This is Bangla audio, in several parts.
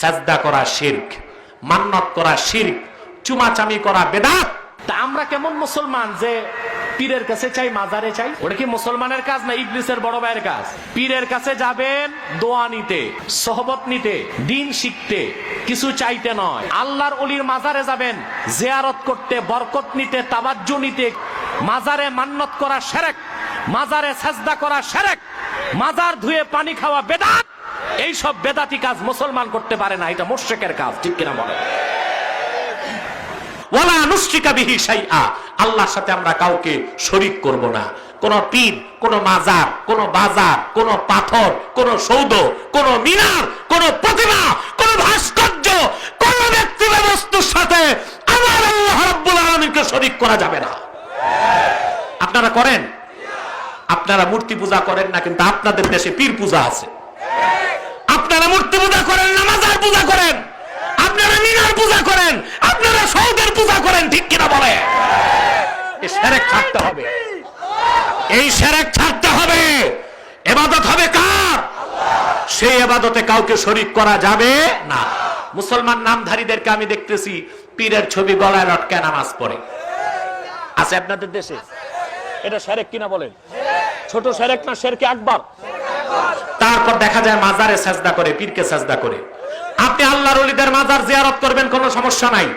সাজদা করা শির্ক, মান্নত করা শির্ক, চুমাচামি করা বেদাত। তা আমরা কেমন মুসলমান যে পীরের কাছে চাই, মাজারে চাই? ওটা কি মুসলমানের কাজ না ইবলিসের বড় ভাইয়ের কাজ? পীরের কাছে যাবেন দোয়া নিতে, সহবত নিতে, দিন শিখতে, কিছু চাইতে নয়। আল্লাহর অলির মাজারে যাবেন, জিয়ারত করতে, বরকত নিতে, তাবাজ্জু নিতে, মাজারে মান্নত করা সেরেক, মাজারে সাজদা করা সেরেক, মাজার ধুয়ে পানি খাওয়া বেদাত। এই সব বেদাতি কাজ মুসলমান করতে পারে না, এটা মোশেকের কাজ, ঠিক কিনা বলে ওয়ালা নুসরিকা বিহি শাইআ, আল্লাহর সাথে আমরা কাউকে শরীক করব না। কোন পীর কোন মাজার, কোন বাজার, কোন পাথর, কোন সৌধ, কোন মিনার, কোন প্রতিমা, কোন ভাস্কর্য, কোন ব্যক্তি বা বস্তুর সাথে আমার আল্লাহ রাব্বুল আলামিনকে শরীক করা যাবে না। আপনারা করেন? আপনারা মূর্তি পূজা করেন না, কিন্তু আপনাদের দেশে পীর পূজা আছে। আপনারা মূর্তি পূজা করেন না মাজার পূজা করেন, আপনারা মিনার পূজা করেন, আপনারা সৌদের পূজা করেন, ঠিক কিনা বলে? সেরেক ছাড়তে হবে। এই সেরেক ছাড়তে হবে। এবাদত হবে কার? সেই এবাদতে কাউকে শরিক করা যাবে না। মুসলমান নামধারীদেরকে আমি দেখতেছি, পীরের ছবি গলায় লটকায় নামাজ পড়ে। আছে আপনাদের দেশে? এটা সেরেক কিনা বলেন? ছোট সেরেক না শেরকে আকবর? তারপর দেখা যায় মাজারে সাজদা করে পীরকে সাজদা করে আপনি আল্লাহর অলিদের মাজার জিয়ারত করবেন কোনো সমস্যা নাই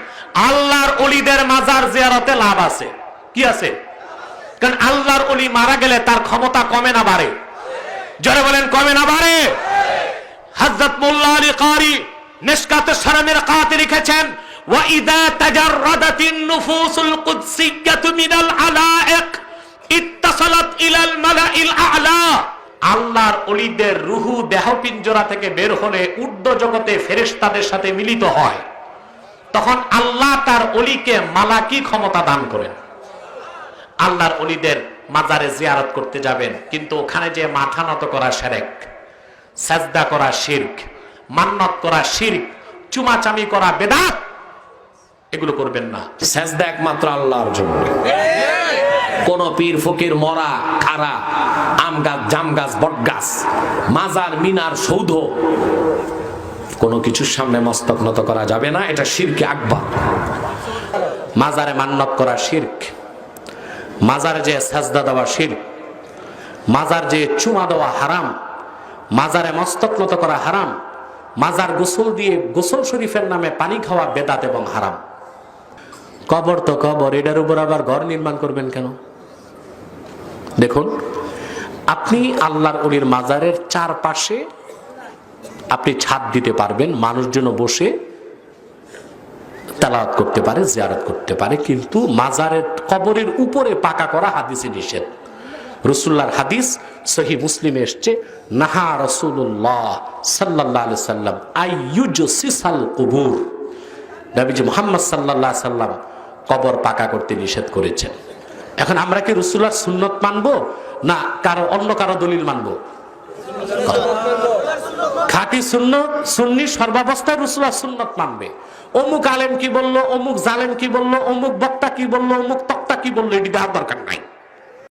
আল্লাহর অলিদের মাজার জিয়ারতে লাভ আছে কি আছে কারণ আল্লাহর অলি মারা গেলে তার ক্ষমতা কমে না বাড়ে জোরে বলেন কমে না বাড়ে হযরত মোল্লা আলী কারি নিষ্কাতে শরমের কাতে লিখেছেন وإذا تجردت النفوس القدسية من العلائق اتصلت إلى الملأ الأعلى আল্লাহর অলিদের রুহু দেহ পিঞ্জরা থেকে বের হলে ঊর্ধ্ব জগতে ফেরেশতাদের সাথে মিলিত হয়। তখন আল্লাহ তার অলিকে মালাকি ক্ষমতা দান করেন। আল্লাহর অলিদের মাজারে জিয়ারত করতে যাবেন, কিন্তু ওখানে যে মাথা নত করা সেরেক, সাজদা করা শির্ক, মান্নত করা শির্ক, চুমাচামি করা বেদাত, এগুলো করবেন না। সেজদা একমাত্র আল্লাহর জন্য। কোন পীর ফকির মরা, খারা, আম গাছ, জাম গাছ, বট গাছ, মাজার, মিনার, সৌধ, কোনো কিছুর সামনে মস্তক নত করা যাবে না, এটা শিরকে আকবর। মাজারে মান্নত করা শির্ক, মাজারে যে সাজদা দেওয়া শির্ক, মাজার যে চুমা দেওয়া হারাম, মাজারে মস্তক নত করা হারাম, মাজার গোসল দিয়ে গোসল শরীফের নামে পানি খাওয়া বেদাত এবং হারাম। কবর তো কবর, এটার উপর আবার ঘর নির্মাণ করবেন কেন? দেখুন, আপনি আল্লাহর অলির মাজারের চারপাশে আপনি ছাদ দিতে পারবেন, মানুষজন বসে তালাওয়াত করতে পারে, জিয়ারত করতে পারে, কিন্তু মাজারের কবরের উপরে পাকা করা হাদিসে নিষেধ। রসুল্লাহর হাদিস সহি মুসলিমে এসছে, নাহা রসুল্লাহ সাল্লাহ সাল্লাম আইয়ুজ সিসাল কুবুর। নবীজি মোহাম্মদ সাল্লাহ সাল্লাম কবর পাকা করতে নিষেধ করেছেন। এখন আমরা কি রসুলার সুন্নত মানব না কারও অন্য কারও দলিল মানব? খাঁটি সুন্নত, সুন্নি সর্বাবস্থায় রসুল্লাহ সুন্নত মানবে। অমুক আলেম কি বলল, অমুক জালেম কি বলল, অমুক বক্তা কি বলল, অমুক তক্তা কি বলল, এটি দেওয়ার দরকার নাই।